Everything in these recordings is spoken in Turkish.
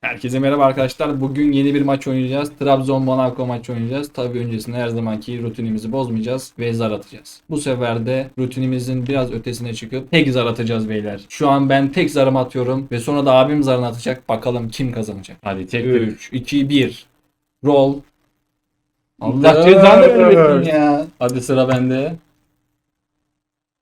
Herkese merhaba arkadaşlar. Bugün yeni bir maç oynayacağız. Trabzon Monaco maçı oynayacağız. Tabii öncesinde her zamanki rutinimizi bozmayacağız ve zar atacağız. Bu sefer de rutinimizin biraz ötesine çıkıp tek zar atacağız beyler. Şu an ben tek zarımı atıyorum ve sonra da abim zarını atacak. Bakalım kim kazanacak. Hadi tek tek. 3, 2, 1. Roll. Allah Allah cezanı vermesin ya. Hadi sıra bende.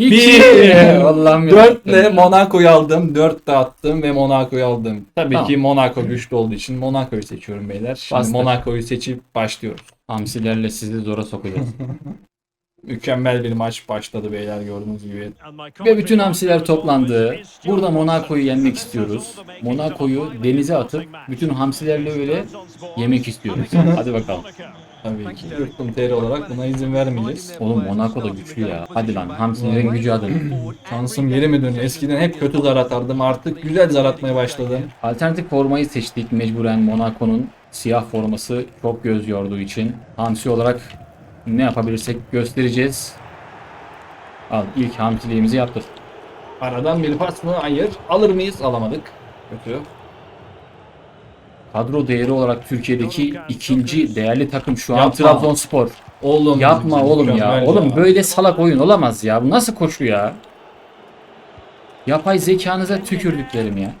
Bir. İki. Allah'ım ya. 4 ile Monaco'yu aldım. 4 de attım ve Monaco'yu aldım. Tabii Tamam. ki Monaco güçlü olduğu için Monaco'yu seçiyorum beyler. Şimdi Bastır. Monaco'yu seçip başlıyoruz. Hamsilerle sizi zora sokacağız. Mükemmel bir maç başladı beyler gördüğünüz gibi. Ve bütün hamsiler toplandı. Burada Monaco'yu yenmek istiyoruz. Monaco'yu denize atıp bütün hamsilerle öyle yemek istiyoruz. Hadi bakalım. Tabii ki yurtlum TR olarak buna izin vermeyeceğiz. Oğlum Monaco da güçlü ya. Hadi lan hamsilerin gücü adına. Şansım geri mi dönüyor? Eskiden hep kötü zar atardım. Artık güzel zar atmaya başladım. Alternatif formayı seçtik mecburen Monaco'nun siyah forması çok göz yorduğu için. Hamsi olarak ne yapabilirsek göstereceğiz. Al ilk hamsiliğimizi yaptık. Aradan bir pas mı? Hayır. Alır mıyız? Alamadık. Kötü. Kadro değeri olarak Türkiye'deki ikinci değerli takım şu an Yapma. Trabzonspor. Oğlum. Yapma oğlum ya. Oğlum böyle salak oyun olamaz ya. Bu nasıl koşu ya? Yapay zekanıza tükürdüklerim ya.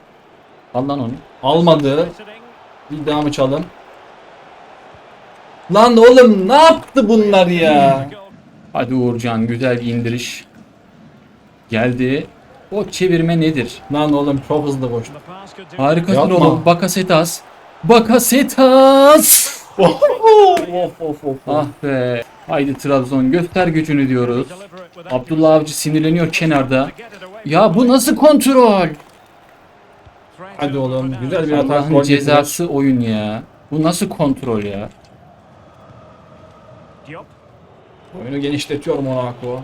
Al lan onu. Almadı. Bir daha mı çalım? Lan oğlum ne yaptı bunlar ya? Hadi Uğurcan güzel bir indiriş. Geldi. O çevirme nedir? Lan oğlum çok hızlı koştu. Harikasın Yapma. oğlum. Bakasetas. Bakasetas. of of of. ah be. Haydi Trabzon göster gücünü diyoruz. Abdullah Avcı sinirleniyor kenarda. Ya bu nasıl kontrol? Hadi oğlum güzel bir atak. Allah'ın cezası oyun ya. Bu nasıl kontrol ya? Oyunu genişletiyor Monaco.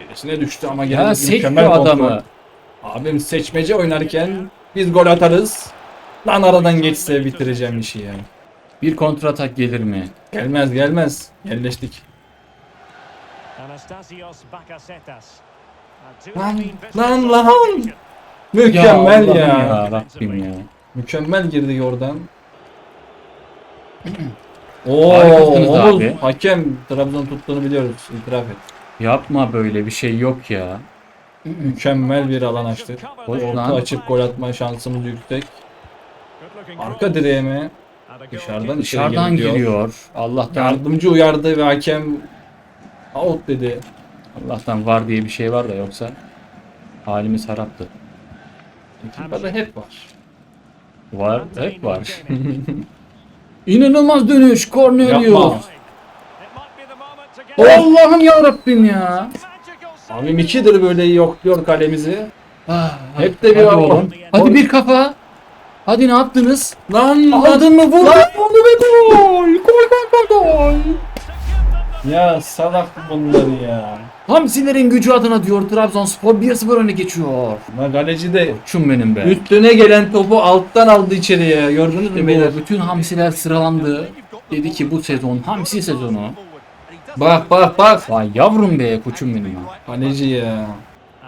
Birisine düştü ama gene Ya bu mükemmel kontrol. Abim seçmece oynarken biz gol atarız. Lan aradan geçse bitireceğim işi yani. Bir kontratak gelir mi? Gelmez gelmez. Yerleştik. Lan, lan, lan. Mükemmel Allah'ım ya. ya Rabbim ya. Mükemmel girdi oradan. Oo, Oğuz, abi. hakem Trabzon tuttuğunu biliyoruz. İtiraf et. Yapma böyle bir şey yok ya. Mükemmel bir alan açtık. Orta açıp gol atma şansımız yüksek. Arka direğe mi? Dışarıdan içeri Dışarıdan giriyor. giriyor. Allah'tan Yardımcı uyardı ve hakem out dedi. Allah'tan var diye bir şey var da yoksa halimiz haraptı. Ekipte hep var. Var, hep var. İnanılmaz dönüş Cornelius. Yapma. Allah'ım ya Rabbim ya. Abim ikidir böyle yokluyor kalemizi. Ah, Hep de bir hadi oğlum. Hadi bir kafa. Hadi ne yaptınız? Lan Aldın mı vur. Lan onu ve gol! Gol gol gol gol! Ya salak bunları ya. Hamsilerin gücü adına diyor Trabzonspor 1-0 öne geçiyor. Ama kaleci de Çum benim be. üstüne gelen topu alttan aldı içeriye. Gördünüz mü beyler? Bütün hamsiler sıralandı. Dedi ki bu sezon hamsi sezonu. Bak bak bak. Vay yavrum be koçum benim. ya. Kaleci ya.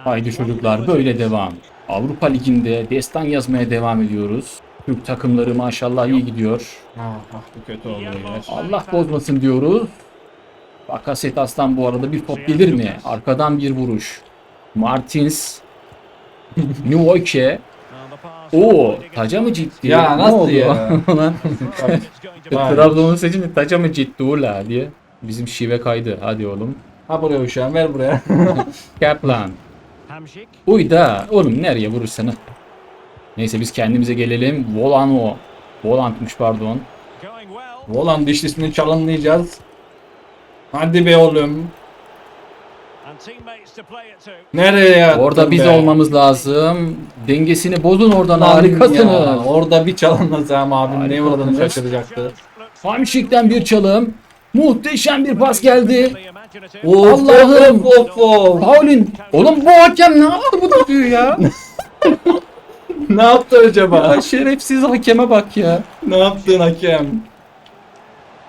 Haydi çocuklar böyle devam. Avrupa Ligi'nde destan yazmaya devam ediyoruz. Türk takımları maşallah iyi gidiyor. Ah, ah bu kötü oldu. Allah bozmasın diyoruz. Bakasetas'tan bu arada bir top gelir mi? Arkadan bir vuruş. Martins. Nuoke. Oo, taca mı ciddi? Ya Ne nasıl ya? Trabzon'un seçimi taca mı ciddi ula diye. Bizim şive kaydı. Hadi oğlum. Ha buraya uşağım ver buraya. Kaplan. Uy da oğlum nereye vurursan. Neyse biz kendimize gelelim. Volano. Volantmış pardon. Volan dişlisini çalınlayacağız. Hadi be oğlum. Nereye yattın Orada biz be? olmamız lazım. Dengesini bozun oradan Lan ya, harikasınız. Orada bir çalınmasam abim ne uğradığını şaşıracaktı. Hamşik'ten bir çalım. Muhteşem bir pas geldi. Of Allah'ım. of of of. Paulin. Oğlum bu hakem ne yaptı bu da diyor ya. ne yaptı acaba? ya şerefsiz hakeme bak ya. ne yaptın hakem?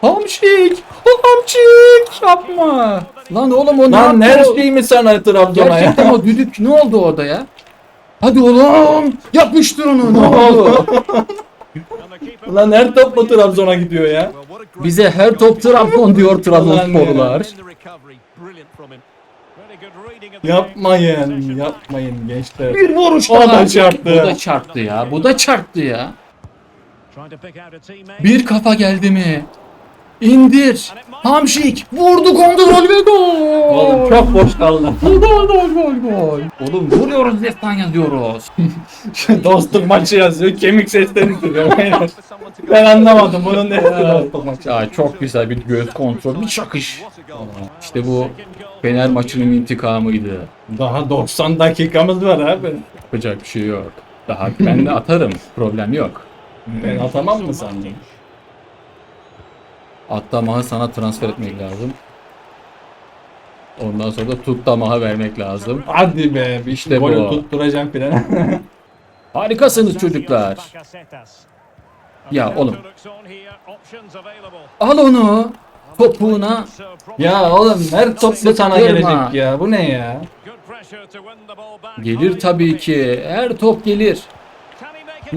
Hamşik! Hamşik! Yapma! Lan oğlum o Lan ne yaptı? şey mi sana Trabzon'a ya? Gerçekten o düdük ne oldu orada ya? Hadi oğlum! Yapıştır onu ne oldu? Lan her top mu Trabzon'a gidiyor ya? Bize her top Trabzon diyor Trabzonsporlular. Yapmayın, yapmayın gençler. Bir vuruş O da daha. çarptı. Bu da çarptı ya. Bu da çarptı ya. Bir kafa geldi mi? İndir. Hamşik vurdu kontrol ve gol. Oğlum çok boş kaldı. Gol gol gol gol. Oğlum vuruyoruz destan yazıyoruz. dostluk maçı yazıyor, kemik sesleri duyuyor. Ben anlamadım bunun ne. Ya çok güzel bir göz kontrol, bir çakış. İşte bu Fener maçının intikamıydı. Daha 90 dakikamız var abi. Yapacak bir şey yok. Daha ben de atarım. Problem yok. Ben atamam mı sandın? Atlamağı sana transfer etmek lazım. Ondan sonra da tutlamağı vermek lazım. Hadi be, İşte işte golü bu. tutturacağım filan. Harikasınız çocuklar. Ya oğlum. Al onu. Topuğuna. ya oğlum her top da sana gelecek ya. Bu ne ya? Gelir tabii ki. Her top gelir.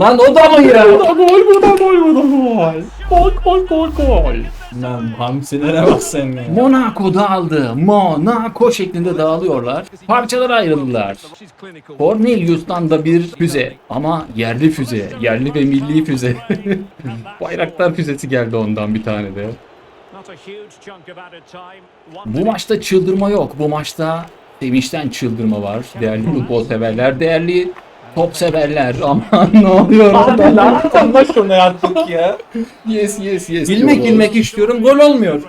Lan o da mı ya? gol, bu da gol, bu da gol. Gol, gol, gol, gol. Lan hamsilere bak sen ya. Monaco dağıldı. Monaco şeklinde dağılıyorlar. Parçalara ayrıldılar. Cornelius'tan da bir füze ama yerli füze, yerli ve milli füze. Bayraktar füzesi geldi ondan bir tane de. Bu maçta çıldırma yok. Bu maçta sevinçten çıldırma var. Değerli futbol severler, değerli top severler. Aman ne oluyor orada? lan Allah şunu artık ya. Yes yes yes. İlmek diyoruz. ilmek istiyorum gol olmuyor.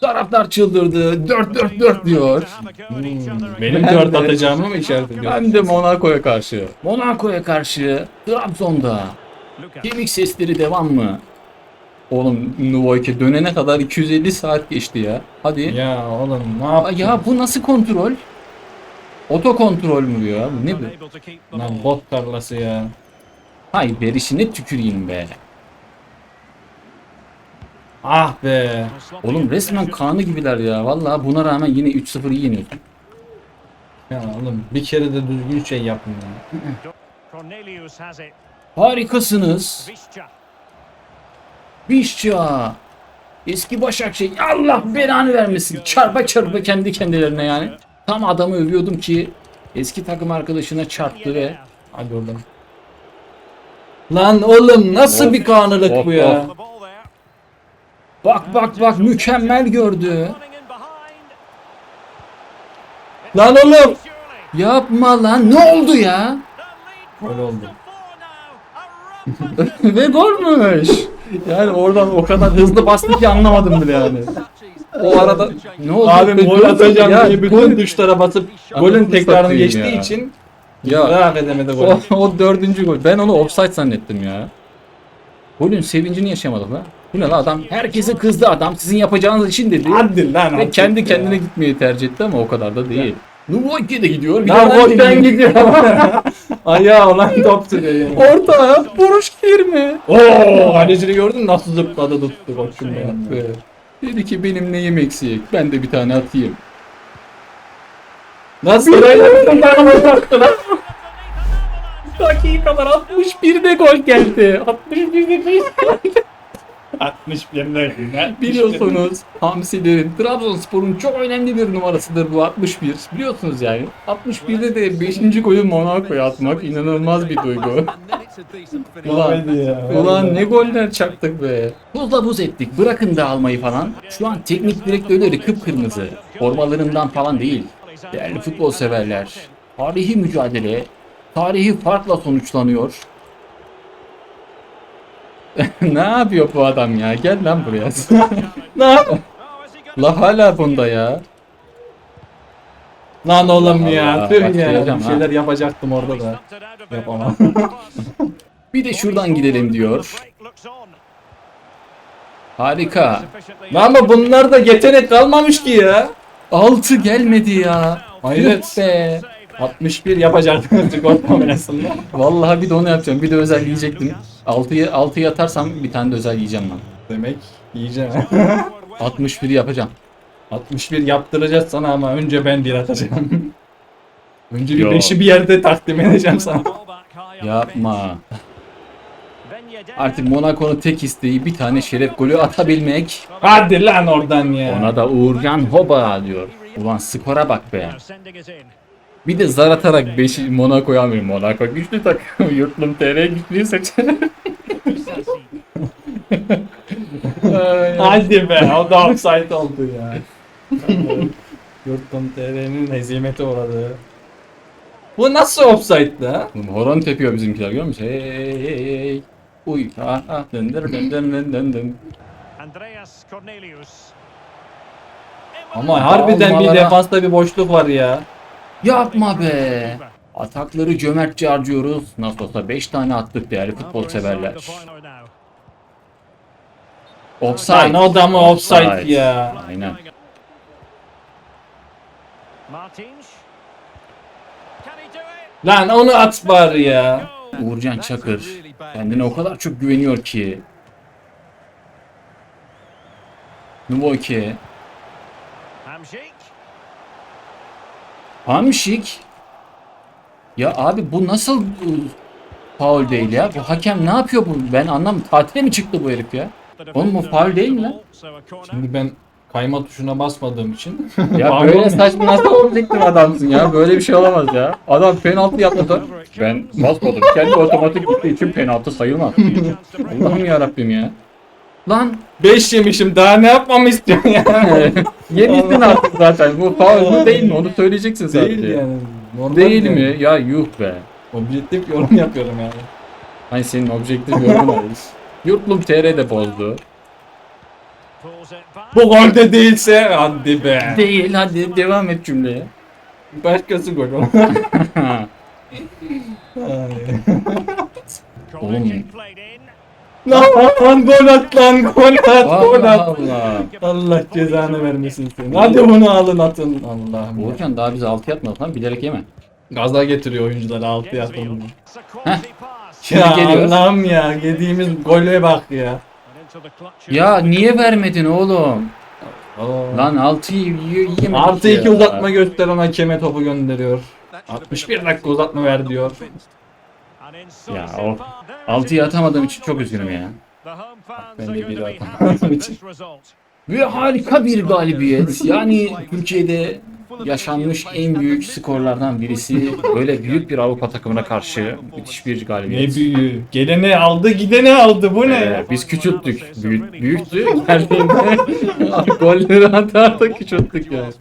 Taraftar çıldırdı. 4-4-4 diyor. Benim Ben dört de- atacağımı mı işaret ediyor? Ben de Monaco'ya karşı. Monaco'ya karşı Trabzon'da. Kemik sesleri devam mı? Oğlum Nuvoyke dönene kadar 250 saat geçti ya. Hadi. Ya, Ya oğlum ne yaptın? ya bu nasıl kontrol? Oto kontrol mü ya? Bu ne bu? Lan bot tarlası ya. Hay verişine tüküreyim be. Ah be. Oğlum resmen kanı gibiler ya. Vallahi buna rağmen yine 3-0 iyi yeniyorsun. Ya oğlum bir kere de düzgün şey yapın ya. Harikasınız. Vişça. Eski Başakşehir. Allah belanı vermesin. Çarpa çarpa kendi kendilerine yani. Tam adamı övüyordum ki eski takım arkadaşına çarptı ve Hadi oğlum. Lan oğlum nasıl bir kanlılık of, bu ya? of. bak bak bak mükemmel gördü. Lan oğlum. Yapma lan ne oldu ya? Gol oldu. ve golmüş. Yani oradan o kadar hızlı bastı ki anlamadım bile yani. O arada ne oldu? Abim gol atacağım Ya, diye bütün gol- tuşlara basıp golün tekrarını geçtiği ya. için Ya rahat edemedi o, golü. o dördüncü gol. Ben onu offside zannettim ya. Golün sevincini yaşayamadık la. Bu ne la adam? Herkese kızdı adam. Sizin yapacağınız için dedi. Hadi lan Ve kendi ya. kendine gitmeyi tercih etti ama o kadar da değil. Nuvoyki de gidiyor. Bir Lan gidiyorum. gidiyor. Ayağı olan top sürüyor yani. Orta vuruş girme. Oo, kalecini gördün nasıl zıpladı tuttu koçum ya. Dedi ki benim neyim eksik? Ben de bir tane atayım. Nasıl sırayla attı lan? Dakikalar 61'de gol geldi. 61'de gol 61'de. Biliyorsunuz Hamsilerin Trabzonspor'un çok önemli bir numarasıdır bu 61. Biliyorsunuz yani. 61'de de 5. golü Monaco'ya atmak inanılmaz bir duygu. Ulan, ulan ne goller çaktık be. Buzla buz ettik. Bırakın dağılmayı falan. Şu an teknik direktörleri kıpkırmızı. Formalarından falan değil. Değerli futbol severler. Tarihi mücadele tarihi farkla sonuçlanıyor. ne yapıyor bu adam ya? Gel lan buraya. ne yap? La hala bunda ya. Lan oğlum ya. Tüh ya. Bir şeyler yapacaktım orada da. Yapamam. bir de şuradan gidelim diyor. Harika. Lan ama bunlar da yetenek kalmamış ki ya. 6 gelmedi ya. Hayret. Be. 61 yapacaktım. Skor kombinasyonunda. Vallahi bir de onu yapacağım. Bir de özelleyecektim. 6 6 yatarsam bir tane de özel yiyeceğim ben. Demek yiyeceğim. 61 yapacağım. 61 yaptıracağız sana ama önce ben bir atacağım. önce bir 5'i bir yerde takdim edeceğim sana. Yapma. Artık Monaco'nun tek isteği bir tane şeref golü atabilmek. Hadi lan oradan ya. Ona da Uğurcan Hoba diyor. Ulan skora bak be. Bir de zar atarak 5'i Monaco'ya almıyor. Monaco güçlü takım. Yurtlum TR güçlüyü seçer. Hadi be o da offside oldu ya. Yurttum TR'nin hezimete uğradı. Bu nasıl offside ha? Oğlum horon tepiyor bizimkiler görüyor musun? Hey hey hey hey. Uy ha ha dın dın dın dın. Andreas Cornelius. Ama harbiden bir Almalara- defansta bir boşluk var ya. Yapma be. Atakları cömertçe harcıyoruz. Nasıl olsa 5 tane attık değerli futbol severler. Offside. Lan o da mı offside ya? Aynen. Martins. Can he do it? Lan onu at bari ya. Uğurcan Çakır kendine o kadar çok güveniyor ki. Nuvoke. Hamşik. Ya abi bu nasıl ıı, faul değil ya? Bu hakem ne yapıyor bu? Ben anlamıyorum. Tatile mi çıktı bu herif ya? Oğlum bu faul değil mi lan? Şimdi ben kayma tuşuna basmadığım için. Ya böyle saçma nasıl objektif adamsın ya? Böyle bir şey olamaz ya. Adam penaltı yapmadı. Ben basmadım. Kendi otomatik gittiği için penaltı sayılmaz. Allah'ım yarabbim ya. Lan 5 yemişim daha ne yapmamı istiyorsun ya? yemişsin artık zaten. Bu faul mu değil mi? Onu söyleyeceksin zaten. Değil yani. Normal Değil yani. mi? Ya yuh be. Objektif yorum yapıyorum yani. Hani senin objektif yorumun var. Yurtlum TR de bozdu. Bu golde değilse hadi be. Değil hadi devam et cümleye. Başkası gol olur. Oğlum. lan gol at lan gol at gol Allah at. Allah. Allah cezanı vermesin seni. Hadi bunu alın atın. Allah'ım. ya. Uğurcan daha bize 6 yatmadı lan bilerek yeme. Gaza getiriyor oyuncuları altı atın. Heh. Ya Şimdi geliyoruz. Allah'ım ya yediğimiz gole bak ya. Ya niye vermedin oğlum? Oo. Lan 6'yı yiyemedik Artı ya. 2 uzatma gösteren hakeme topu gönderiyor. 61 dakika uzatma ver diyor. Ya o 6'yı atamadığım için çok üzgünüm ya. Ben de biri atamadığım için. Ve harika bir galibiyet. Yani Türkiye'de yaşanmış en büyük skorlardan birisi. Böyle büyük bir Avrupa takımına karşı müthiş bir Ne galibiyet. büyüğü. Geleni aldı gideni aldı bu ne? Ee, biz küçülttük. Büyük, büyüktü. Geldiğinde golleri atarda küçülttük yani.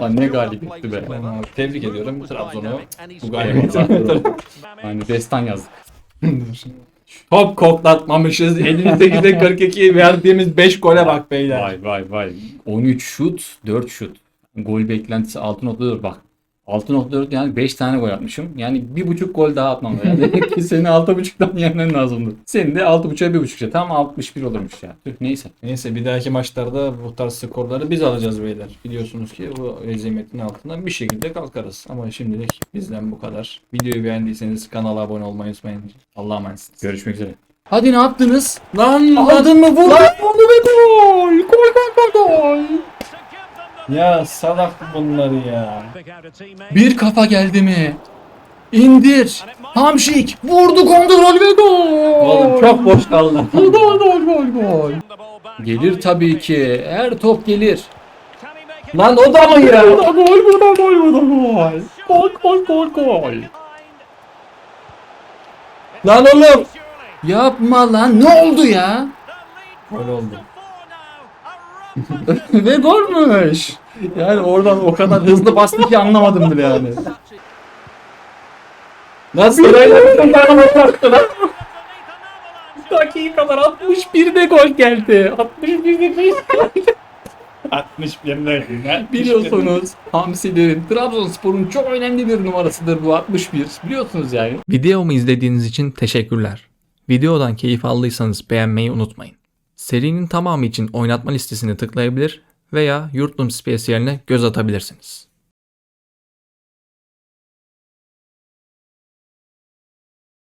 Lan ne galibiyetti be. Tebrik ediyorum Trabzon'u. Bu galibiyeti. Hani destan yazdık. Top koklatmamışız. 58'e 42 verdiğimiz 5 gole bak beyler. Vay vay vay. 13 şut, 4 şut. Gol beklentisi 6.4 bak. 6.4 yani 5 tane gol atmışım. Yani bir buçuk gol daha atmam lazım. Ki seni 6.5'tan yenmen lazımdı. Senin de 6.5'a 1.5'a tam 61 olurmuş ya. Tüh, neyse. Neyse bir dahaki maçlarda bu tarz skorları biz alacağız beyler. Biliyorsunuz ki bu rezimetin altından bir şekilde kalkarız. Ama şimdilik bizden bu kadar. Videoyu beğendiyseniz kanala abone olmayı unutmayın. Allah'a emanetsiniz. Görüşmek üzere. Hadi ne yaptınız? Lan Aldın mı vurdun? Vurdu ve gol. Gol gol gol gol. Ya salak bunları ya. Bir kafa geldi mi? İndir. Hamşik vurdu kontrol ve gol. Oğlum çok boş kaldı. Gol gol gol gol gol. Gelir tabii ki. Her top gelir. Lan o da mı ya? Gol, burada gol, burada gol. Gol, gol, gol, gol. Lan oğlum. Yapma lan. Ne oldu ya? Gol oldu. Ve golmüş. Yani oradan o kadar hızlı bastı ki anlamadım bile yani. Nasıl sırayla Dakikalar 61'de gol geldi. 61'de gol geldi. 61'de. Biliyorsunuz Hamsilerin Trabzonspor'un çok önemli bir numarasıdır bu 61. Biliyorsunuz yani. Videomu izlediğiniz için teşekkürler. Videodan keyif aldıysanız beğenmeyi unutmayın. Serinin tamamı için oynatma listesini tıklayabilir veya Yurtlum Spesiyaline göz atabilirsiniz.